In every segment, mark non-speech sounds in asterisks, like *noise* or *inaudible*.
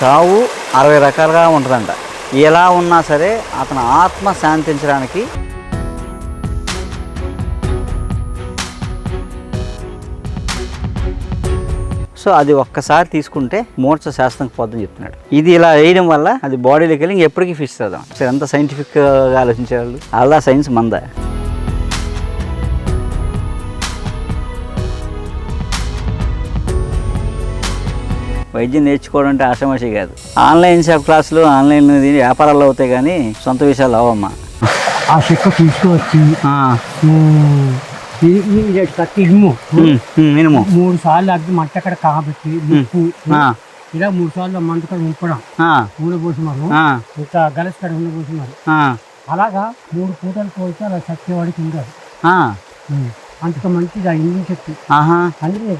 చావు అరవై రకాలుగా ఉంటుందంట. ఎలా ఉన్నా సరే అతను ఆత్మ శాంతించడానికి సో అది ఒక్కసారి తీసుకుంటే మూర్ఛ శాస్త్రంకి పోద్దని చెప్తున్నాడు. ఇది ఇలా వేయడం వల్ల అది బాడీలోకి వెళ్ళి ఎప్పటికీ ఫిక్స్ అవుదాం సరే ఎంత సైంటిఫిక్గా ఆలోచించేవాళ్ళు అలా సైన్స్ మందా? వైద్యం నేర్చుకోవడం అంటే ఆషామాషి కాదు. ఆన్లైన్ షాప్ క్లాసులు ఆన్లైన్ వ్యాపారాలు అవుతాయి కానీ సొంత విషయాలు అవమ్మా ఆ చెక్క తీసుకువచ్చి మూడు సార్లు అగ్గి మంట అక్కడ కాబట్టి ఇలా మూడు సార్లు మంట అక్కడ ఉంపడం ఆ, ఇంకా గలస్ కడ ఉండబోసినారు అలాగా మూడు పూటలు పోతే అలా చచ్చేవాడికి ఉండదు ఆ, ఉమ్, అంత మంచిది ఆ ఇంజిన్ చెట్టు. ఆహా. అందుకే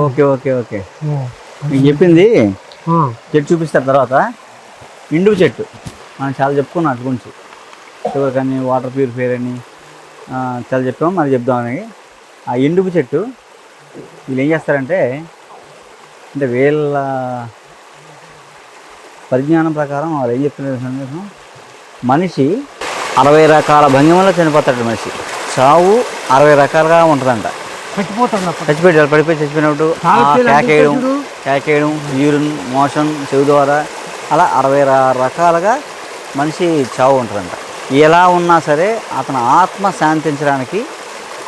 ఓకే ఓకే ఓకే. మీకు చెప్పింది? చెట్టు చూపిస్తారు తర్వాత? ఇండు చెట్టు. మనం చాలా చెప్పుకున్నాం అటు గురించి. షుగర్ కానీ వాటర్ ప్యూరిఫైర్ అని చాలా చెప్పాము మరి చెప్దామని ఆ ఎండుపు చెట్టు వీళ్ళు ఏం చేస్తారంటే అంటే వీళ్ళ పరిజ్ఞానం ప్రకారం వాళ్ళు ఏం చెప్తున్నారు సందేశం మనిషి అరవై రకాల భంగిమలో చనిపోతాడు మనిషి. చావు అరవై రకాలుగా ఉంటుందంట. చచ్చిపోతాడు చచ్చిపోయాడు పడిపోయి చచ్చిపోయినప్పుడు కేకేయడం కేకేయడం యూరిన్ మోషన్ చెవి ద్వారా అలా అరవై రకాలుగా మనిషి చావు ఉంటుందంట. ఎలా ఉన్నా సరే అతను ఆత్మ శాంతించడానికి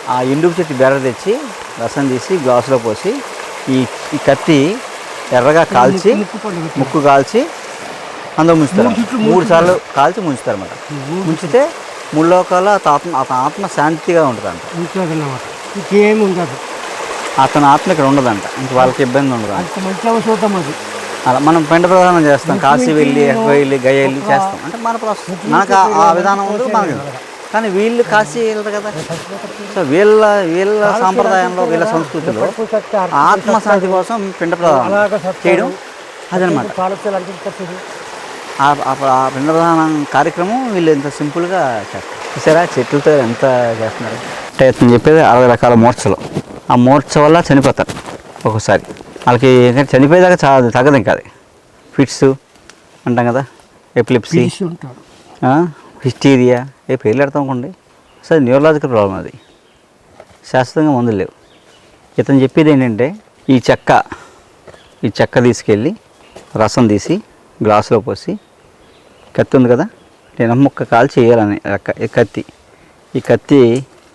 ఆ ఎండుపు చెట్టు బెర్ర తెచ్చి రసం తీసి గ్లాసులో పోసి ఈ ఈ కత్తి ఎర్రగా కాల్చి ముక్కు కాల్చి అందులో ముంచుతారు మూడు సార్లు కాల్చి ముంచుతారు అన్నమాట ముంచితే మూడు లోకాల ఆత్మ అతని ఆత్మ శాంతిగా ఉంటుందంట. ఉంటుందన్నమాట ఇంకేమి ఉండదు అతని ఆత్మ ఇక్కడ ఉండదంట. ఇంక వాళ్ళకి ఇబ్బంది ఉండదు. అది అలా మనం పెంట ప్రధానం చేస్తాం. కాశీ వెళ్ళి ఎక్కడ వెళ్ళి గయ వెళ్ళి చేస్తాం. అంటే మన ప్రాసెస్ మనకు ఆ- విధానం ఉంది మనకి కానీ వీళ్ళు కాశీ వెళ్ళరు కదా. సో వీళ్ళ వీళ్ళ సాంప్రదాయంలో వీళ్ళ సంస్కృతిలో ఆత్మశాంతి కోసం పిండ ప్రధానం చేయడం అదనమాట. ఆ పిండ ప్రధానం కార్యక్రమం వీళ్ళు ఎంత సింపుల్గా చేస్తారు. చూసారా? చెట్లతో ఎంత చేస్తున్నారు? అంటే నేను చెప్పేది అరవై రకాల మూర్ఛలు. ఆ మూర్ఛ వల్ల చనిపోతారు ఒక్కోసారి. వాళ్ళకి ఏంటంటే చనిపోయేదాకా చా తగ్గదు ఇంకా అది. ఫిట్స్ అంటాం కదా ఎపిలిప్సీ హిస్టీరియా ఏ పేర్లు పెడతాం అనుకోండి. సరే న్యూరలాజికల్ ప్రాబ్లం అది. శాశ్వతంగా మందులు లేవు. ఇతను చెప్పేది ఏంటంటే ఈ చెక్క ఈ చెక్క తీసుకెళ్ళి రసం తీసి గ్లాసులో పోసి కత్తి ఉంది కదా నేను ముక్క కాల్చి వేయాలని కత్తి. ఈ కత్తి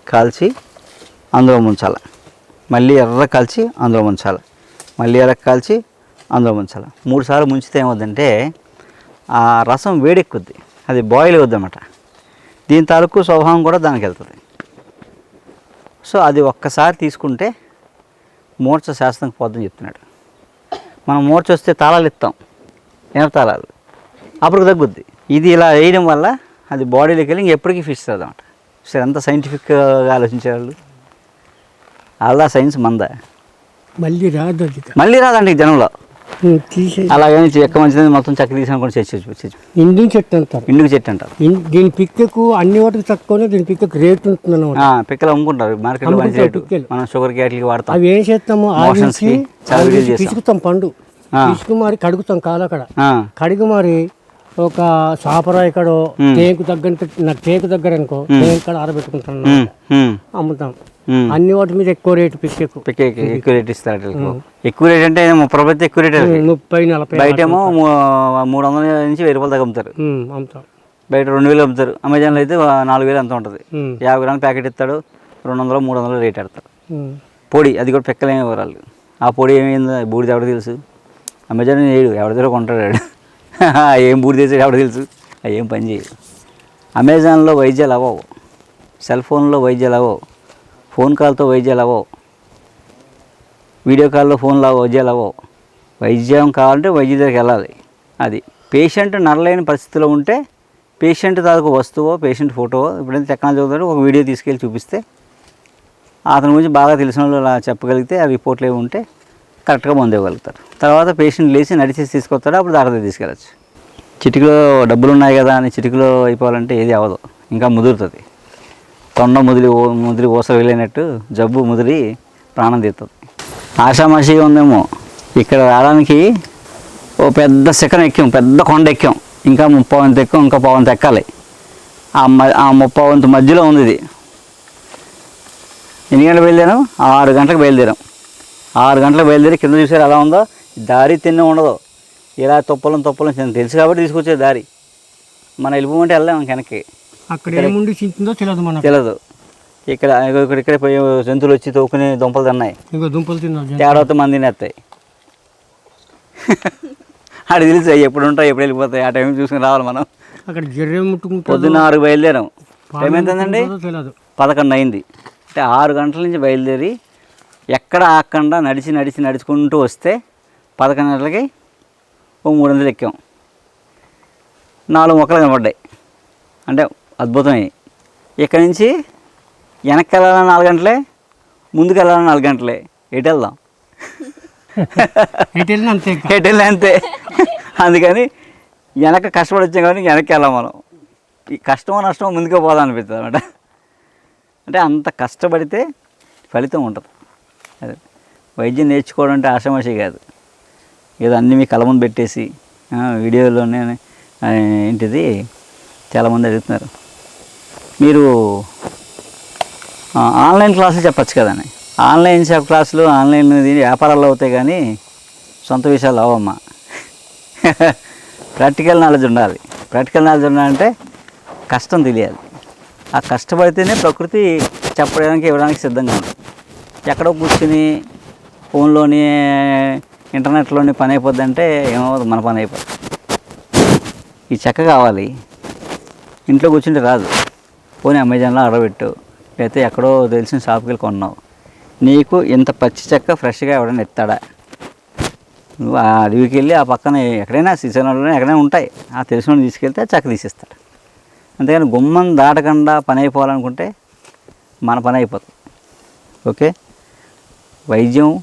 కాల్చి అందులో ముంచాల. మళ్ళీ ఎర్ర కాల్చి అందులో ముంచాలి. మళ్ళీ ఎర్ర కాల్చి అందులో ముంచాలి. మూడు సార్లు ముంచితే ఏమవుద్దంటే ఆ రసం వేడెక్కుద్ది. అది బాయిల్ అవుద్దన్నమాట. దీని తాలూకు స్వభావం కూడా దానికి వెళ్తుంది. సో అది ఒక్కసారి తీసుకుంటే మూర్ఛ శాస్త్రం పోద్దని చెప్తున్నాడు. మనం మూర్ఛ వస్తే తాళాలు ఇస్తాం ఎనప తాళాలు. అప్పుడు తగ్గుద్ది. ఇది ఇలా వేయడం వల్ల అది బాడీలోకి వెళ్ళి ఎప్పటికీ ఫిక్స్ అవుతామట సరే అంత సైంటిఫిక్గా ఆలోచించే వాళ్ళు అలా సైన్స్ మందా. మళ్ళీ రాదు అది. మళ్ళీ రాదండి జనంలో. తీసే అలాగని చెక్క మంచిదని మొత్తం చెక్క తీసాను కూడా చచ్చి ఇండియన్ చెట్టు అంటారు. ఇండుకు చెట్టు అంటారు. ఇన్- దీని పిక్కకు అన్ని వాటికి తక్కువనే దీని పిక్కకు రేట్ ఉంటుంది ఆ, పిక్కలు అమ్ముకుంటారు. మార్కెట్లో మంచి అమ్ముకుంటారు రేటు. పిక్కలు. మనం షుగర్ క్యాట్లకి వాడతాం. అవి ఏం చేస్తాము? Motions కి చాలా ఆవిరించి వీడియోలు చేస్తాం. పిసుకుతాం పండు. ఆ. పిసుకు మరి కడుగుతాం కాలక్కడ ఆ, కడిగి మరి ఒక సాపరా ఇక్కడ టేకు దగ్గర నాకు టేకు దగ్గర అనుకో టేకు కాడ ఆరబెట్టుకుంటాను అమ్ముతాం. అన్ని వాటి మీద ఎక్కువ రేటు పిక్క ఎక్కువ రేట్ ఇస్తారు. ఎక్కువ రేట్ అంటే ముప్పై రూపాయలు ఎక్కువ రేట్. ముప్పై నలభై బయట ఏమో మూ- మూడు వందల నుంచి వెయ్యి రూపాయలు దాకా అమ్ముతారు అమ్ముతాం. బయట రెండు వేలు అమ్ముతారు. అమెజాన్లో అయితే నాలుగు వేలు అంత ఉంటుంది. యాభై గ్రాముల ప్యాకెట్ ఇస్తాడు. రెండు వందలు మూడు వందలు రేట్ పెడతాడు ఉమ్. పొడి అది కూడా పిక్కలేని వివరాలు. ఆ పొడి ఏమైందో బూడిద ఎవడ తెలుసు? అమెజాన్ ఏడు ఎవరి దగ్గర కొంటాడు. *laughs* ఏం బూడిద చేసాడు ఎవడ తెలుసు? ఏం పని చేయదు అమెజాన్లో వైద్యాలు అవ్వవు. సెల్ ఫోన్లో వైద్యాలు అవ్వవు. ఫోన్ కాల్తో వైద్యాలు అవ్వవు. వీడియో కాల్లో ఫోన్లో వైద్యాలు అవ్వవు. వైద్యం కావాలంటే వైద్య దగ్గరికి వెళ్ళాలి. అది. పేషెంట్ నడలేని పరిస్థితిలో ఉంటే పేషెంట్ తాలూకు వస్తువో పేషెంట్ ఫోటో ఇప్పుడైతే టెక్నాలజీ అవుతాడో ఒక వీడియో తీసుకెళ్ళి చూపిస్తే అతని గురించి బాగా తెలిసిన వాళ్ళు అలా చెప్పగలిగితే ఆ రిపోర్ట్లు ఏమి ఉంటే కరెక్ట్గా పొందేయగలుగుతారు తర్వాత పేషెంట్ లేచి నడిచేసి తీసుకొస్తాడు అప్పుడు దారితో తీసుకెళ్ళచ్చు. చిటికలో డబ్బులు ఉన్నాయి కదా అని చిటికలో అయిపోవాలంటే ఏది అవ్వదు. ఇంకా ముదురుతుంది. తొండ ముదిరి ఓ ముదిరి ఓస వెళ్ళినట్టు జబ్బు ముదిరి ప్రాణం తీస్తుంది ఆషామాషిగా ఉందేమో. ఇక్కడ రావడానికి ఓ పెద్ద శిఖరం ఎక్కాం పెద్ద కొండ ఎక్కాం. ఇంకా ముప్పై వంతు ఎక్కాం ఇంకా పవంత ఎక్కాలి. ఆ మ ఆ ముప్పై వంతు మధ్యలో ఉంది ఇది. ఎన్ని గంటలకు బయలుదేరాం? ఆరు గంటలకు బయలుదేరాం. ఆరు గంటలకు బయలుదేరి కింద చూసారు ఎలా ఉందో? దారి తిన్న ఉండదు. ఇలా తొప్పలం తొప్పలం తెలుసు కాబట్టి తీసుకొచ్చే దారి. మనం వెళ్ళిపోమంటే వెళ్ళాం వెనక్కి. అక్కడ ఏముండి చింతుందో తెలియదు మనకు. తెలియదు ఇక్కడ ఇక్కడ ఇక్కడ జంతువులు వచ్చి తోకుని దుంపలు తిన్నాయి. ఇంకో దుంపలు తిన్నా తేడాతో మంది తినేస్తాయి. ఆడ తెలుసు ఎప్పుడు ఉంటాయి ఎప్పుడు వెళ్ళిపోతాయి ఆ టైం చూసుకుని రావాలి మనం. అక్కడ జర్రె ముట్టుకుంటుందో పొద్దున్న ఆరు బయలుదేరాం. టైం తెలియదు పదకొండు అయింది. అంటే ఆరు గంటల నుంచి బయలుదేరి ఎక్కడ ఆకుండా నడిచి నడిచి నడుచుకుంటూ వస్తే పదకొండు గంటలకి ఓ మూడు వందలు ఎక్కాం. నాలుగు మొక్కలు కనపడ్డాయి అంటే అద్భుతమై. ఇక్కడి నుంచి వెనక్కి వెళ్ళాలని నాలుగు గంటలే? ముందుకు వెళ్ళాలని నాలుగు గంటలే? ఎటు వెళ్దాం? ఎటు వెళ్ళినా అంతే అందుకని వెనక కష్టపడి వచ్చాం కాబట్టి వెనక్కి వెళ్ళాం మనం. ఈ కష్టమో నష్టమో ముందుకే పోదాం అనిపిస్తుంది అనమాట అంటే అంత కష్టపడితే ఫలితం ఉంటుంది అదే. వైద్యం నేర్చుకోవడం అంటే ఆషమాషి కాదు. ఏదో అన్నీ మీ కళ్ళ ముందు పెట్టేసి వీడియోలోనే ఏంటిది? చాలామంది అడుగుతున్నారు. మీరు ఆన్లైన్ క్లాసులు చెప్పచ్చు కదండి ఆన్లైన్ షాప్ క్లాసులు ఆన్లైన్ వ్యాపారాల్లో వ్యాపారాలు అవుతాయి కానీ సొంత విషయాలు అవమ్మా ప్రాక్టికల్ నాలెడ్జ్ ఉండాలి. ప్రాక్టికల్ నాలెడ్జ్ ఉండాలంటే కష్టం తెలియాలి. ఆ కష్టపడితేనే ప్రకృతి చెప్పడానికి ఇవ్వడానికి సిద్ధంగా ఉంటుంది ఎక్కడో కూర్చుని ఫోన్లోని ఇంటర్నెట్లోని పని అయిపోద్ది అంటే ఏమవుతుంది మన పని అయిపోద్ది ఈ చెక్క కావాలి. ఇంట్లో కూర్చుంటే రాదు. పోనీ అమెజాన్లో ఆర్డర్ పెట్టు. లేకపోతే ఎక్కడో తెలిసిన షాప్కి వెళ్ళి కొన్నావు. నీకు ఇంత పచ్చి చెక్క ఫ్రెష్గా ఎవడైనా ఎత్తాడా నువ్వు ఆ అడవికి వెళ్ళి ఆ పక్కన ఎక్కడైనా శ్రీశైలంలో ఎక్కడైనా ఉంటాయి. ఆ తెలిసిన తీసుకెళ్తే ఆ చెక్క తీసేస్తాడు. అంతేగాని గుమ్మం దాటకుండా పని అయిపోవాలనుకుంటే మన పని అయిపోతుంది ఓకే? వైద్యం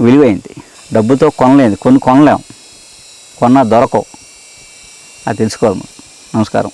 విలువైంది. డబ్బుతో కొనలేదు కొన్ని కొనలేం. కొన్నా దొరకవు. అది తెలుసుకోవాలి నమస్కారం.